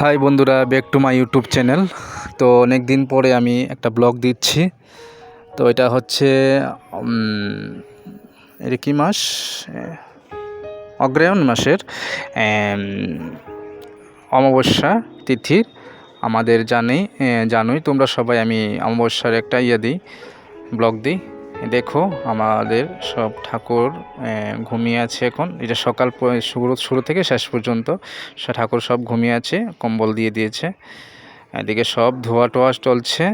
High বন্ধুরা back to my YouTube channel তো অনেক দিন পরে আমি একটা ব্লগ দিচ্ছি। তো এটা হচ্ছে এটা কি মাস? এ, অগ্রহায়ণ মাসের অমাবস্যা তিথির আমাদের জানি জানোই তোমরা সবাই আমি অমাবস্যার একটা ইয়ে দিই ব্লগ দিই। দেখো, আমাদের সব ঠাকুর ঘুমিয়ে আছে এখন। এটা সকাল শুরু শুরু থেকে শেষ পর্যন্ত ঠাকুর সব ঘুমিয়ে আছে, কম্বল দিয়ে দিয়েছে। এদিকে সব ধোয়া টোয়া চলছে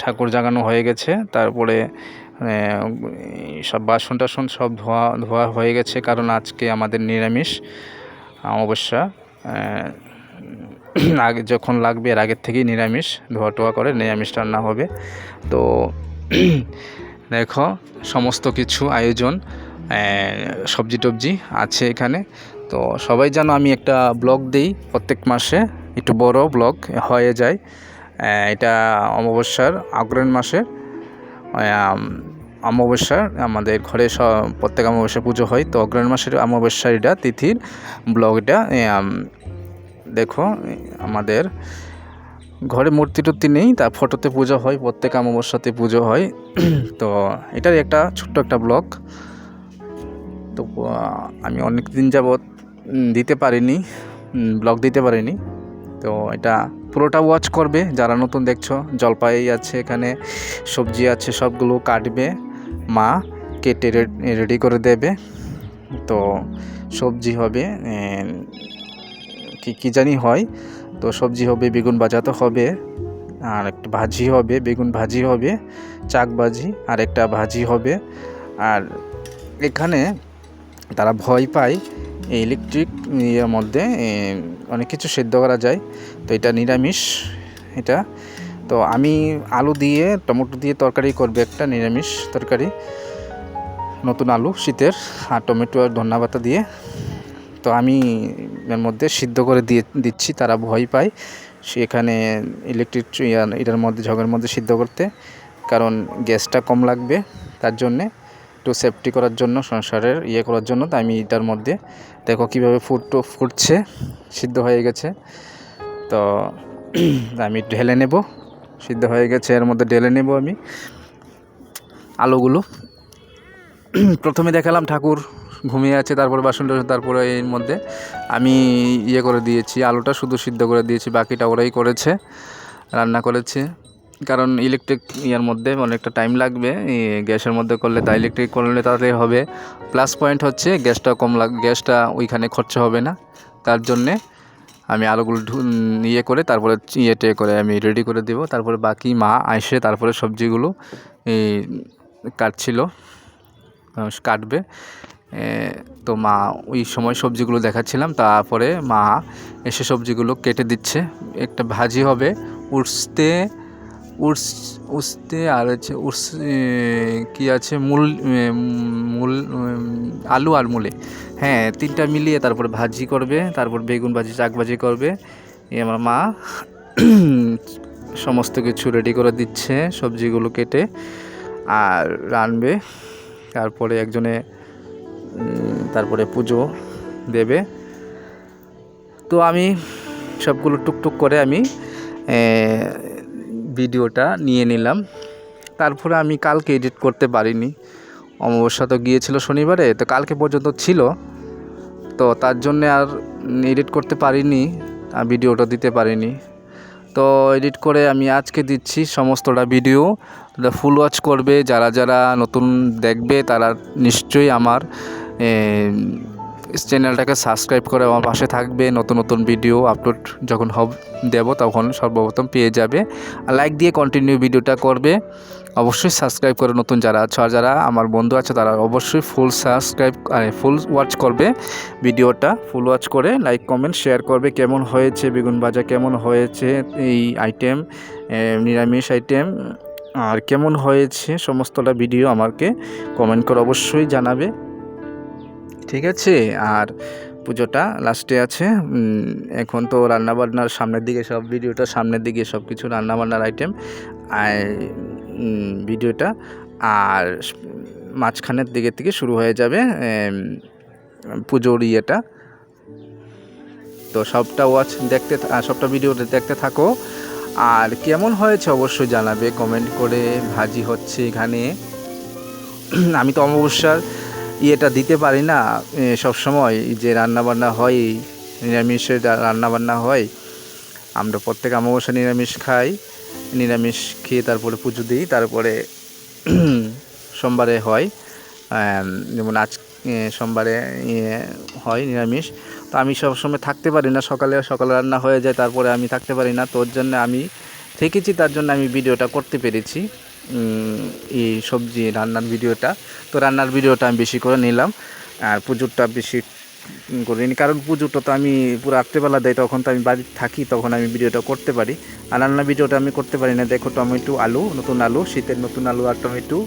ঠাকুর জাগানো হয়ে গেছে। তারপরে সব বাসন টাসন সব ধোয়া ধোয়া হয়ে গেছে, কারণ আজকে আমাদের নিরামিষ অমাবস্যা। আগে যখন লাগবে এর আগের থেকেই নিরামিষ, ধোয়া টোয়া করে নিরামিষ রান্না হবে। তো দেখো সমস্ত কিছু আয়োজন সবজি টবজি আছে এখানে। তো সবাই জানো আমি একটা ব্লগ দিই প্রত্যেক মাসে একটু বড় ব্লগ হয়ে যায়। এটা অমাবস্যার অগ্রহণ মাসে। অমাবস্যার আমাদের ঘরে সব প্রত্যেক অমাবস্যা পুজো হয় তো অগ্রহণ মাসের অমাবস্যার এটা তিথির ব্লগটা এ, আম, দেখো আমাদের ঘরে মূর্তি টুর্তি নেই, তা ফটোতে পুজো হয়, প্রত্যেক অমাবস্যাতে পুজো হয়। তো এটার একটা ছোট্ট একটা ব্লগ। তো আমি অনেক দিন যাবৎ দিতে পারিনি ব্লগ দিতে পারিনি। তো এটা পুরোটা ওয়াচ করবে, যারা নতুন দেখছ, জলপাই আছে এখানে, সবজি আছে, সবগুলো কাটবে, মা কেটে রেডি করে দেবে। তো সবজি হবে কি কি জানি হয়। তো সবজি হবে, বেগুন ভাজা তো হবে, আর একটা ভাজি হবে, বেগুন ভাজি হবে, চাক ভাজি, আর একটা ভাজি হবে। আর এখানে তারা ভয় পায় এই ইলেকট্রিক ইয়ের মধ্যে অনেক কিছু সেদ্ধ করা যায়। তো এটা নিরামিষ, এটা। তো আমি আলু দিয়ে, টমেটো দিয়ে তরকারি করবে একটা, নিরামিষ তরকারি। নতুন আলু, শীতের, আর টমেটো আর ধন্যা পাতা দিয়ে। তো আমি এর মধ্যে সিদ্ধ করে দিয়ে, দিচ্ছি, তারা ভয় পায়। সেখানে ইলেকট্রিক এটার মধ্যে, ঝগের মধ্যে সিদ্ধ করতে। কারণ গ্যাসটা কম লাগবে তার জন্যে একটু সেফটি করার জন্য, সংসারের ইয়ে করার জন্য, তাই আমি এটার মধ্যে। দেখো কীভাবে ফুটটো ফুটছে, সিদ্ধ হয়ে গেছে। তো আমি ঢেলে নেব, সিদ্ধ হয়ে গেছে, এর মধ্যে ঢেলে নেব আমি আলুগুলো। প্রথমে দেখালাম ঠাকুর ঘুমিয়ে আছে, তারপরে বাসন টাসন তারপরে এর মধ্যে আমি ইয়ে করে দিয়েছি, আলুটা শুধু সিদ্ধ করে দিয়েছি, বাকিটা ওরাই করেছে, রান্না করেছে। কারণ ইলেকট্রিক ইয়ার মধ্যে অনেকটা টাইম লাগবে গ্যাসের মধ্যে করলে তা ইলেকট্রিক করলে তাড়াতাড়ি হবে। প্লাস পয়েন্ট হচ্ছে গ্যাসটা কম লাগ, গ্যাসটা ওইখানে খরচা হবে না। তার জন্যে আমি আলুগুলো ইয়ে করে তারপরে ইয়ে টে করে আমি রেডি করে দেবো। তারপরে বাকি মা আসে তারপরে সবজিগুলো কাটছিল কাটবে। তো মা ওই সময় সবজিগুলো দেখাচ্ছিলাম তারপরে মা এসে সবজিগুলো কেটে দিচ্ছে। একটা ভাজি হবে উঠতে উস উঠতে আর হচ্ছে এ, কি আছে মূল মূল আলু আর মূলে। হ্যাঁ তিনটা মিলিয়ে তারপরে ভাজি করবে তারপর বেগুন ভাজি শাক ভাজি করবে। এই আমার মা সমস্ত কিছু রেডি করে দিচ্ছে সবজিগুলো কেটে আর রানবে। তারপরে একজনে তারপরে পুজো দেবে। তো আমি সবগুলো টুকটুক করে আমি ভিডিওটা নিয়ে নিলাম। তারপরে আমি কালকে এডিট করতে পারিনি। অমাবস্যা তো গিয়েছিল শনিবারে, তো কালকে পর্যন্ত ছিল। তো তার জন্যে আর এডিট করতে পারিনি ভিডিওটা দিতে পারিনি। তো এডিট করে আমি আজকে দিচ্ছি সমস্তটা ভিডিও। ফুল ওয়াচ করবে, যারা যারা নতুন দেখবে তারা নিশ্চয়ই আমার চ্যানেলটাকে সাবস্ক্রাইব করে আমার পাশে থাকবে, নতুন নতুন ভিডিও আপলোড যখন হব, দেব তখন সর্বপ্রথম পেয়ে যাবে। আর লাইক দিয়ে কন্টিনিউ ভিডিওটা করবে। অবশ্যই সাবস্ক্রাইব করে নতুন যারা আছে আর যারা আমার বন্ধু আছে, তারা অবশ্যই ফুল সাবস্ক্রাইব ফুল ওয়াচ করবে ভিডিওটা। ফুল ওয়াচ করে লাইক কমেন্ট শেয়ার করবে কেমন হয়েছে, বেগুন ভাজা কেমন হয়েছে, এই আইটেম নিরামিষ আইটেম আর কেমন হয়েছে, সমস্তটা ভিডিও আমাকে কমেন্ট করে অবশ্যই জানাবে। ঠিক আছে? আর পুজোটা লাস্টে আছে। এখন তো রান্নাবান্নার সামনের দিকে সব, ভিডিওটা সামনের দিকে সব কিছু রান্নাবান্নার আইটেম ভিডিওটা। আর মাঝখানের দিকে থেকে শুরু হয়ে যাবে পুজোর ইয়েটা। তো সবটা ওয়াচ দেখতে সবটা ভিডিও দেখতে থাকো। আর কেমন হয়েছে অবশ্যই জানাবে কমেন্ট করে ভাজি হচ্ছে এখানে। আমি তো অমাবস্যার ইয়েটা দিতে পারি না সব সময় যে রান্না বান্না হয় নিরামিষের রান্না বান্না হয়, আমরা প্রত্যেক অমাবস্যা নিরামিষ খাই, নিরামিষ খেয়ে তারপরে পুজো দিই, তারপরে সোমবারে হয় যেমন আজ সোমবারে হয় নিরামিষ। তো আমি সবসময় থাকতে পারি না, সকালে সকালে রান্না হয়ে যায়, তারপরে আমি থাকতে পারি না তোর জন্য আমি থেকেছি, তার জন্য আমি ভিডিওটা করতে পেরেছি। এই সবজি রান্নার ভিডিওটা। তো রান্নার ভিডিওটা আমি বেশি করে নিলাম, আর পুজোরটা বেশি করিনি কারণ পুজোটা তো আমি পুরো রাত্রেবেলা দেয়, তখন তো আমি বাড়িতে থাকি, তখন আমি ভিডিওটা করতে পারি। আর রান্নার ভিডিওটা আমি করতে পারি না। দেখো, টমেটো, আলু, নতুন আলু, শীতের নতুন আলু আর টমেটো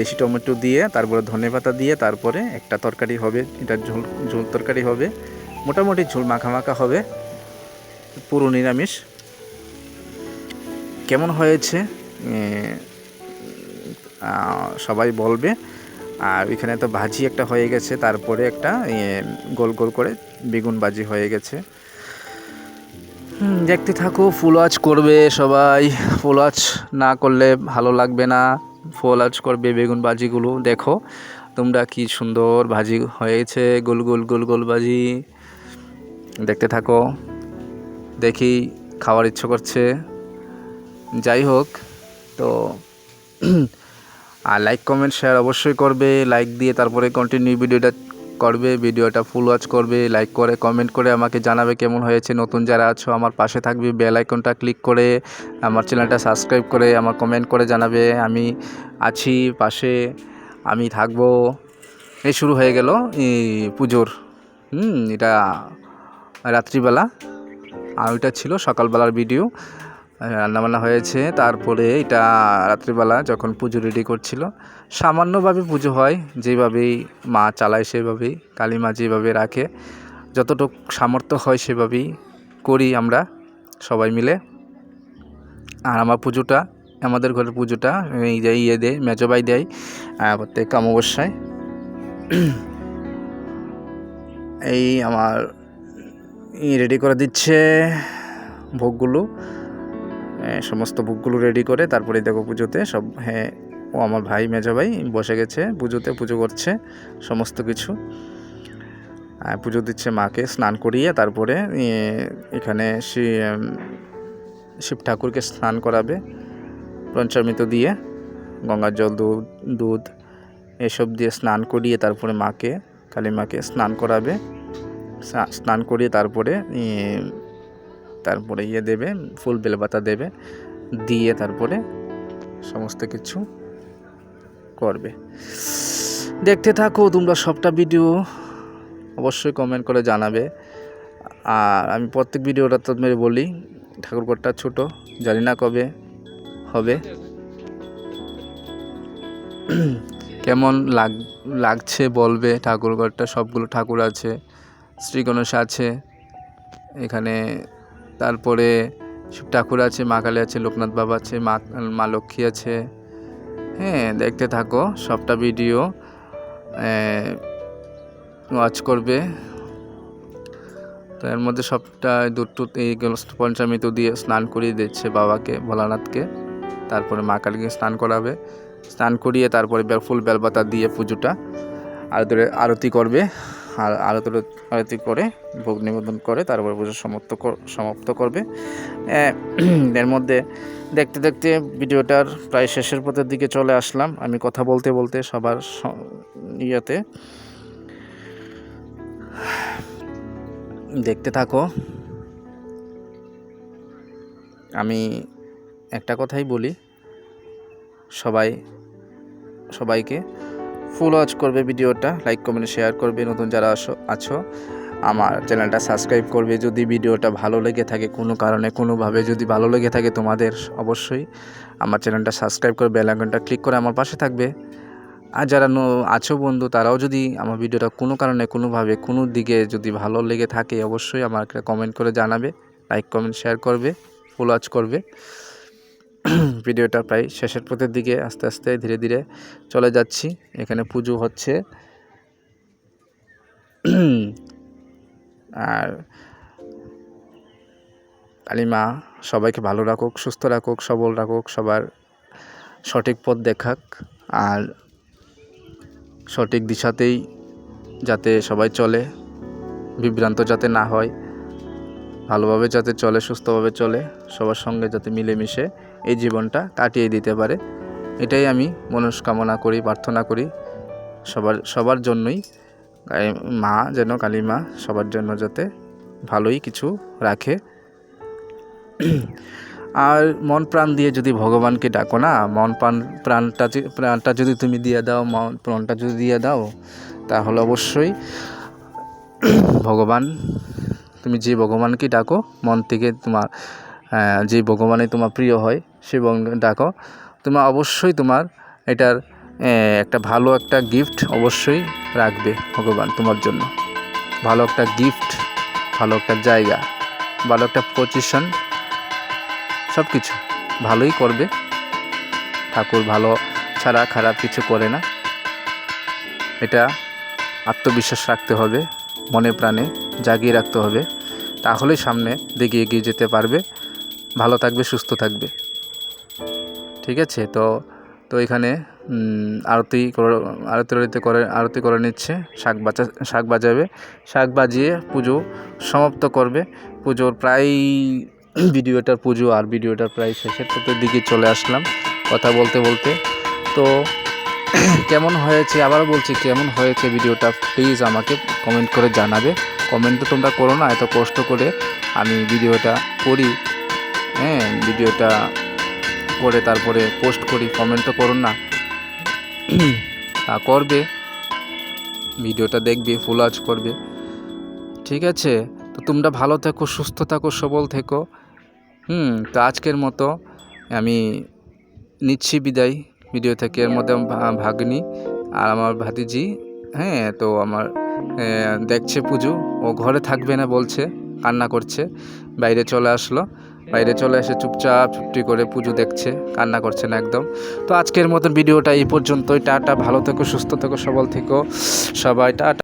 দেশি টমেটো দিয়ে, তারপরে ধনে পাতা দিয়ে, তারপরে একটা তরকারি হবে। এটা ঝোল ঝোল তরকারি হবে। মোটামুটি ঝোল মাখা হবে। পুরো নিরামিষ। কেমন হয়েছে? সবাই বলবে। আর এখানে তো ভাজি একটা হয়ে গেছে, তারপরে একটা গোল গোল করে বেগুন ভাজি হয়ে গেছে। দেখতে থাকো ফুল ওয়াচ করবে সবাই। ফুল ওয়াচ না করলে ভালো লাগবে না। ফুল ওয়াচ করবে বেগুন ভাজিগুলো দেখো। তোমরা কি সুন্দর ভাজি হয়েছে, গোল গোল গোল গোল ভাজি দেখতে থাকো, দেখি, খাওয়ার ইচ্ছে করছে। যাই হোক তো আর লাইক কমেন্ট শেয়ার অবশ্যই করবে। লাইক দিয়ে তারপরে কন্টিনিউ ভিডিওটা করবে ভিডিওটা ফুল ওয়াচ করবে। লাইক করে কমেন্ট করে আমাকে জানাবে কেমন হয়েছে, নতুন যারা আছো আমার পাশে থাকবে। বেল আইকনটা ক্লিক করে আমার চ্যানেলটা সাবস্ক্রাইব করে আমার কমেন্ট করে জানাবে। আমি আছি পাশে, আমি থাকব। এই শুরু হয়ে গেল এই পুজোর। হুম, এটা রাত্রিবেলা। আর ওইটা ছিল সকালবেলার ভিডিও রান্নাবান্না হয়েছে। তারপরে এটা রাত্রিবেলা যখন পুজো রেডি করছিল, সামান্যভাবে পুজো হয়, যেভাবেই মা চালায় সেভাবেই কালী মা যেভাবে রাখে, যতটুকু সামর্থ্য হয় সেভাবেই করি আমরা সবাই মিলে। আর আমার পুজোটা, আমাদের ঘরের পুজোটা, এই যে ইয়ে দেয় মেজবাই দেয় প্রত্যেক অমাবস্যায়। এই আমার রেডি করে দিচ্ছে ভোগগুলো। সমস্ত বুকগুলো রেডি করে তারপরে দেখো পুজোতে সব হ্যাঁ ও আমার ভাই, মেজো ভাই বসে গেছে পুজোতে, পুজো করছে সমস্ত কিছু। পুজো দিচ্ছে মাকে স্নান করিয়ে তারপরে এখানে শিব ঠাকুরকে স্নান করাবে পঞ্চামৃত দিয়ে, গঙ্গার জল, দুধ দুধ এসব দিয়ে স্নান করিয়ে তারপরে মাকে, কালী মাকে স্নান করাবে। স্নান করিয়ে তারপরে তারপরে ইয়ে দেবে, ফুল বেলপাতা দেবে, দিয়ে তারপরে সমস্ত কিছু করবে। দেখতে থাকো তোমরা সবটা ভিডিও অবশ্যই কমেন্ট করে জানাবে। আর আমি প্রত্যেক ভিডিওটা তো মেরে বলি, ঠাকুরঘরটা ছোট, জানি না কবে হবে। কেমন লাগ, লাগছে বলবে ঠাকুরঘরটা, সবগুলো ঠাকুর আছে, শ্রী গণেশ আছে, এখানে তারপরে শিব ঠাকুর আছে, মা কালী আছে, লোকনাথ বাবা আছে, মা মা লক্ষ্মী আছে। হ্যাঁ দেখতে থাকো, সবটা ভিডিও ওয়াচ করবে। তো এর মধ্যে সবটা দুধ টুধ এইগুলো পঞ্চামৃত দিয়ে স্নান করিয়ে দিচ্ছে বাবাকে, ভোলানাথকে। তারপরে মা কালীকে স্নান করাবে। স্নান করিয়ে তারপরে ফুল বেলপাতা দিয়ে পুজোটা আরতি আরতি করবে। আর আরতি আরতি করে, ভোগ নিবেদন করে, তারপরে পুজো সমাপ্ত সমাপ্ত করবে। এর মধ্যে দেখতে দেখতে ভিডিওটার প্রায় শেষের পথের দিকে চলে আসলাম। আমি কথা বলতে বলতে সবার ইয়েতে দেখতে থাকো। আমি একটা কথাই বলি, সবাই সবাইকে ফুল ওয়াচ করবে ভিডিওটা লাইক কমেন্ট শেয়ার করবে নতুন যারা আসো, আছো। আমার চ্যানেলটা সাবস্ক্রাইব করবে যদি ভিডিওটা ভালো লেগে থাকে কোনো কারণে, কোনোভাবে যদি ভালো লেগে থাকে তোমাদের অবশ্যই আমার চ্যানেলটা সাবস্ক্রাইব করে বেল আইকনটা ক্লিক করে আমার পাশে থাকবে। আর যারা আছো বন্ধু, তারাও যদি আমার ভিডিওটা কোনো কারণে, কোনোভাবে, কোনো দিকে যদি ভালো লেগে থাকে অবশ্যই আমাকে কমেন্ট করে জানাবে লাইক কমেন্ট শেয়ার করবে ফুল ওয়াচ করবে। ভিডিওটা প্রায় শেষের পথের দিকে আস্তে আস্তে ধীরে ধীরে চলে যাচ্ছি। এখানে পুজো হচ্ছে। আর কালিমা, সবাইকে ভালো রাখুক, সুস্থ রাখুক, সবল রাখুক, সবার সঠিক পথ দেখাক। আর সঠিক দিশাতেই যাতে সবাই চলে, বিভ্রান্ত যাতে না হয়, ভালোভাবে যাতে চলে, সুস্থভাবে চলে, সবার সঙ্গে যাতে মিলেমিশে এই জীবনটা কাটিয়ে দিতে পারে। এটাই আমি মনস্কামনা করি, প্রার্থনা করি সবার সবার জন্যই। মা যেন, কালী মা সবার জন্য যাতে ভালোই কিছু রাখে। আর মন প্রাণ দিয়ে যদি ভগবানকে ডাকো না, মন প্রাণ, প্রাণটা প্রাণটা যদি তুমি দিয়ে দাও, মন, প্রাণটা যদি দিয়ে দাও, তাহলে অবশ্যই ভগবান, তুমি যে ভগবানকে ডাকো, মন থেকে তোমার যে ভগবানে তোমার প্রিয় হয় ভগবানকে ডাকো। তোমার অবশ্যই তোমার এটার একটা ভালো একটা গিফট অবশ্যই রাখবে ভগবান তোমার জন্য। ভালো একটা গিফট ভালো একটা জায়গা, ভালো একটা পজিশন সব কিছু ভালোই করবে। ঠাকুর ভালো ছাড়া খারাপ কিছু করে না। এটা আত্মবিশ্বাস রাখতে হবে, মনে প্রাণে জাগিয়ে রাখতে হবে। তাহলে সামনে দিকে এগিয়ে যেতে পারবে। ভালো থাকবে, সুস্থ থাকবে। ঠিক আছে? তো তো এখানে আরতি করে আরতি করে আরতি করে নিচ্ছে, শাক বাজা, শাক বাজাবে। শাক বাজিয়ে পুজো সমাপ্ত করবে। পুজোর প্রায় ভিডিওটার পুজো আর ভিডিওটার প্রায় শেষের দিকে চলে আসলাম কথা বলতে বলতে। তো, কেমন হয়েছে? আবার বলছি, কেমন হয়েছে ভিডিওটা? প্লিজ আমাকে কমেন্ট করে জানাবে। কমেন্ট তো তোমরা করো না, এত কষ্ট করে আমি ভিডিওটা করি। হ্যাঁ ভিডিওটা করে তারপরে পোস্ট করি কমেন্ট তো করো না। তা করবে, ভিডিওটা দেখবে ফুল আজ করবে। ঠিক আছে? তো তোমরা ভালো থেকো, সুস্থ থাকো, সবল থেকো। হুম, তো আজকের মতো আমি নিচ্ছি বিদায় ভিডিও থেকে। এর মধ্যে ভাগ্নি আর আমার ভাতিজি হ্যাঁ তো আমার দেখছে পুজো। ও ঘরে থাকবে না বলছে, কান্না করছে, বাইরে চলে আসলো। বাইরে চলে এসে চুপচাপ চুপটি করে পুজো দেখছে, কান্না করছে না একদম। তো আজকের মতন ভিডিওটা এই পর্যন্তই। টাটা, ভালো থেকো, সুস্থ থেকো, সবল থেকো। সবাই, টাটা।